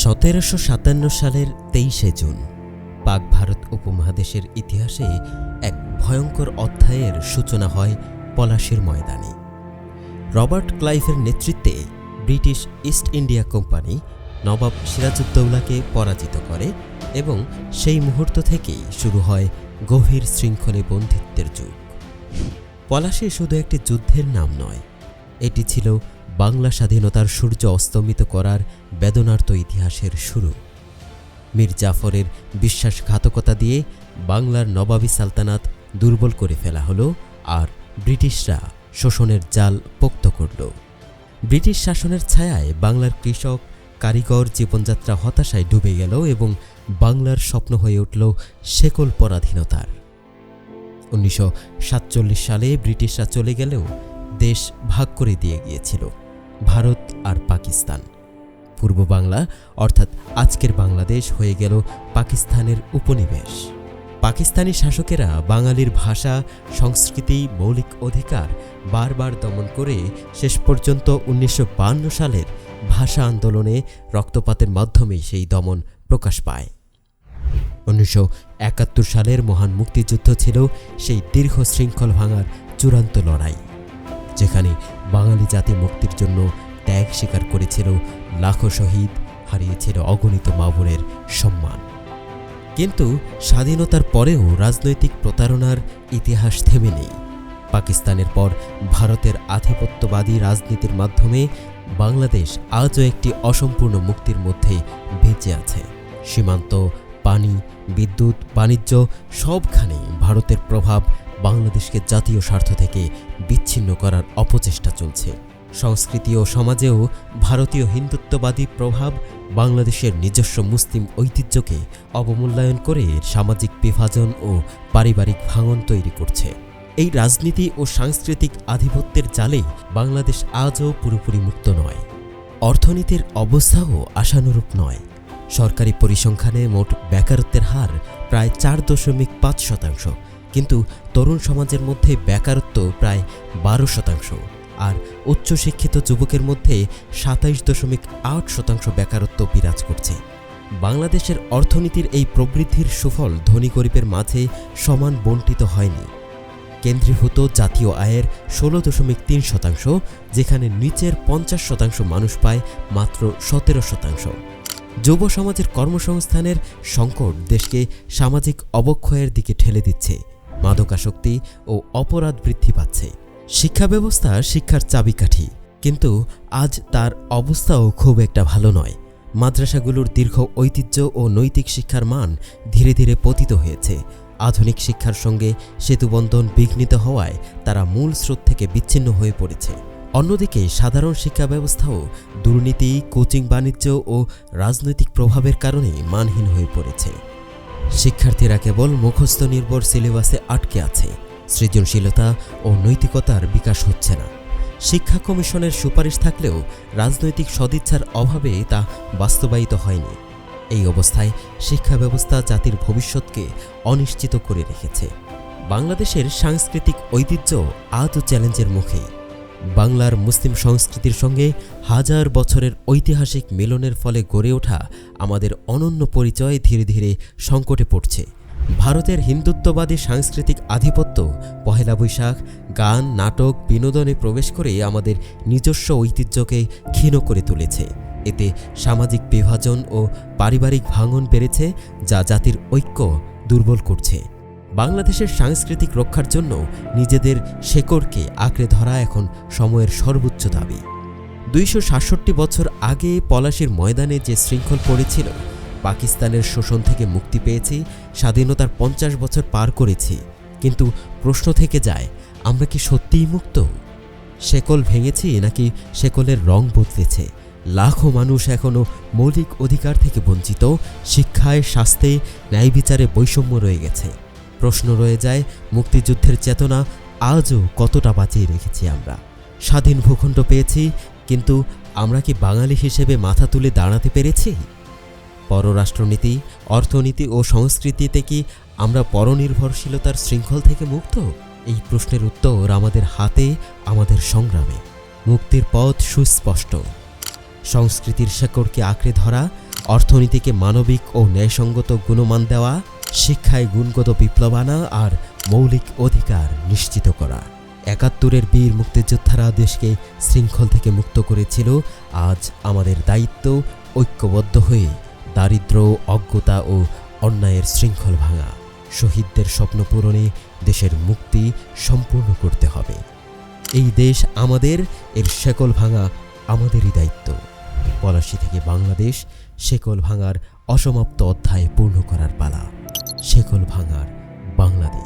সতেরোশো সাতান্ন সালের তেইশে জুন, পাক ভারত উপমহাদেশের ইতিহাসে এক ভয়ঙ্কর অধ্যায়ের সূচনা হয় পলাশির ময়দানে। রবার্ট ক্লাইভের নেতৃত্বে ব্রিটিশ ইস্ট ইন্ডিয়া কোম্পানি নবাব সিরাজউদ্দৌলাকে পরাজিত করে এবং সেই মুহূর্ত থেকেই শুরু হয় গভীর শৃঙ্খলে বন্ধিত্বের যুগ। পলাশি শুধু একটি যুদ্ধের নাম নয়, এটি ছিল বাংলা স্বাধীনতার সূর্য অস্তমিত করার বেদনার্ত ইতিহাসের শুরু। মীর জাফরের বিশ্বাসঘাতকতা দিয়ে বাংলার নবাবী সালতানাত দুর্বল করে ফেলা হলো আর ব্রিটিশরা শোষণের জাল পোক্ত করল। ব্রিটিশ শাসনের ছায়ায় বাংলার কৃষক কারিগর জীবনযাত্রা হতাশায় ডুবে গেল এবং বাংলার স্বপ্ন হয়ে উঠল শেকল পরাধীনতার। উনিশশো সাতচল্লিশ সালে ব্রিটিশরা চলে গেলেও দেশ ভাগ করে দিয়ে গিয়েছিল। ভারত আর পাকিস্তান। পূর্ব বাংলা, অর্থাৎ আজকের বাংলাদেশ হয়ে গেল পাকিস্তানের উপনিবেশ। পাকিস্তানি শাসকেরা বাঙালির ভাষা, সংস্কৃতি, মৌলিক অধিকার বারবার দমন করে শেষ পর্যন্ত উনিশশো সালের ভাষা আন্দোলনে রক্তপাতের মাধ্যমে সেই দমন প্রকাশ পায়। উনিশশো একাত্তর সালের মহান মুক্তিযুদ্ধ ছিল সেই দীর্ঘ শৃঙ্খল ভাঙার চূড়ান্ত লড়াই, যেখানে বাঙালি জাতি মুক্তির জন্য ত্যাগ স্বীকার করেছিল, লাখো শহীদ হারিয়েছিল অগণিত মাবুরের সম্মান। কিন্তু স্বাধীনতার পরেও রাজনৈতিক প্রতারণার ইতিহাস থেমে নেই। পাকিস্তানের পর ভারতের আধিপত্যবাদী রাজনীতির মাধ্যমে বাংলাদেশ আজও একটি অসম্পূর্ণ মুক্তির মধ্যে বেঁচে আছে। সীমান্ত, পানি, বিদ্যুৎ, বাণিজ্য সবখানেই ভারতের প্রভাব বাংলাদেশকে জাতীয় স্বার্থ থেকে বিচ্ছিন্ন করার অপচেষ্টা চলছে। সংস্কৃতি ও সমাজেও ভারতীয় হিন্দুত্ববাদী প্রভাব বাংলাদেশের নিজস্ব মুসলিম ঐতিহ্যকে অবমূল্যায়ন করে সামাজিক বিভাজন ও পারিবারিক ভাঙন তৈরি করছে। এই রাজনীতি ও সাংস্কৃতিক আধিপত্যের জালে বাংলাদেশ আজও পুরোপুরি মুক্ত নয়। অর্থনীতির অবস্থাও আশানুরূপ নয়। সরকারি পরিসংখ্যানে মোট বেকারত্বের হার প্রায় চার দশমিক পাঁচ শতাংশ। কিন্তু তরুণ সমাজের মধ্যে বেকারত্ব প্রায় বারো শতাংশ আর উচ্চশিক্ষিত যুবকের মধ্যে সাতাইশ দশমিক আট শতাংশ বেকারত্ব বিরাজ করছে। বাংলাদেশের অর্থনীতির এই প্রবৃদ্ধির সুফল ধনী গরিবের মাঝে সমান বণ্টিত হয়নি। কেন্দ্রীভূত জাতীয় আয়ের ষোলো দশমিক তিন শতাংশ, যেখানে নিচের পঞ্চাশ শতাংশ মানুষ পায় মাত্র সতেরো শতাংশ। যুব সমাজের কর্মসংস্থানের সংকট দেশকে সামাজিক অবক্ষয়ের দিকে ঠেলে দিচ্ছে। মাদকাসক্তি ও অপরাধ বৃদ্ধি পাচ্ছে। শিক্ষা ব্যবস্থা শিক্ষার চাবিকাঠি। কিন্তু আজ তার অবস্থাও খুব একটা ভালো নয়। মাদ্রাসাগুলোর দীর্ঘ ঐতিহ্য ও নৈতিক শিক্ষার মান ধীরে ধীরে পতিত হয়েছে। আধুনিক শিক্ষার সঙ্গে সেতুবন্ধন বিঘ্নিত হওয়ায় তারা মূল স্রোত থেকে বিচ্ছিন্ন হয়ে পড়েছে। অন্যদিকে সাধারণ শিক্ষা ব্যবস্থাও দুর্নীতি, কোচিং বাণিজ্য ও রাজনৈতিক প্রভাবের কারণে মানহীন হয়ে পড়েছে। শিক্ষার্থীরা কেবল মুখস্থ নির্ভর সিলেবাসে আটকে আছে, সৃজনশীলতা ও নৈতিকতার বিকাশ হচ্ছে না। শিক্ষা কমিশনের সুপারিশ থাকলেও রাজনৈতিক সদিচ্ছার অভাবে তা বাস্তবায়িত হয়নি। এই অবস্থায় শিক্ষা ব্যবস্থা জাতির ভবিষ্যৎকে অনিশ্চিত করে রেখেছে। বাংলাদেশের সাংস্কৃতিক ঐতিহ্য আজও চ্যালেঞ্জের মুখে। বাংলার মুসলিম সংস্কৃতির সঙ্গে হাজার বছরের ঐতিহাসিক মিলনের ফলে গড়ে ওঠা আমাদের অনন্য পরিচয় ধীরে ধীরে সংকটে পড়ছে। ভারতের হিন্দুত্ববাদী সাংস্কৃতিক আধিপত্য, পহেলা বৈশাখ, গান, নাটক, বিনোদনে প্রবেশ করে আমাদের নিজস্ব ঐতিহ্যকে ক্ষীণ করে তুলেছে। এতে সামাজিক বিভাজন ও পারিবারিক ভাঙন বেড়েছে, যা জাতির ঐক্য দুর্বল করছে। বাংলাদেশের সাংস্কৃতিক রক্ষার জন্য নিজেদের শেকড়কে আঁকড়ে ধরা এখন সময়ের সর্বোচ্চ দাবি। দুইশো সাতষট্টি বছর আগে পলাশির ময়দানে যে শৃঙ্খল পড়েছিল, পাকিস্তানের শোষণ থেকে মুক্তি পেয়েছি, স্বাধীনতার পঞ্চাশ বছর পার করেছি, কিন্তু প্রশ্ন থেকে যায়, আমরা কি সত্যিই মুক্ত? শেকল ভেঙেছি নাকি শেকলের রং বদলেছে? লাখো মানুষ এখনও মৌলিক অধিকার থেকে বঞ্চিত, শিক্ষায়, স্বাস্থ্যে ন্যায় বিচারে বৈষম্য রয়ে গেছে। প্রশ্ন রয়ে যায়, মুক্তিযুদ্ধের চেতনা আজও কতটা বাঁচিয়ে রেখেছি আমরা? স্বাধীন ভূখণ্ড পেয়েছি, কিন্তু আমরা কি বাঙালি হিসেবে মাথা তুলে দাঁড়াতে পেরেছি? পররাষ্ট্রনীতি, অর্থনীতি ও সংস্কৃতিতে কি আমরা পরনির্ভরশীলতার শৃঙ্খল থেকে মুক্ত? এই প্রশ্নের উত্তর আমাদের হাতে, আমাদের সংগ্রামে। মুক্তির পথ সুস্পষ্ট। সংস্কৃতির শেকড়কে আঁকড়ে ধরা, অর্থনীতিকে মানবিক ও ন্যায়সঙ্গত গুণমান দেওয়া শিক্ষায় গুণগত বিপ্লব আনা আর মৌলিক অধিকার নিশ্চিত করা। একাত্তরের বীর মুক্তিযোদ্ধারা দেশকে শৃঙ্খল থেকে মুক্ত করেছিল। আজ আমাদের দায়িত্ব ঐক্যবদ্ধ হয়ে দারিদ্র্য, অজ্ঞতা ও অন্যায়ের শৃঙ্খল ভাঙা। শহীদদের স্বপ্ন পূরণে দেশের মুক্তি সম্পূর্ণ করতে হবে। এই দেশ আমাদের, এর শেকল ভাঙা আমাদেরই দায়িত্ব। পলাশি থেকে বাংলাদেশ, শেকল ভাঙার অসমাপ্ত অধ্যায় পূর্ণ করার পালা। শেকল ভাঙার বাংলাদেশ।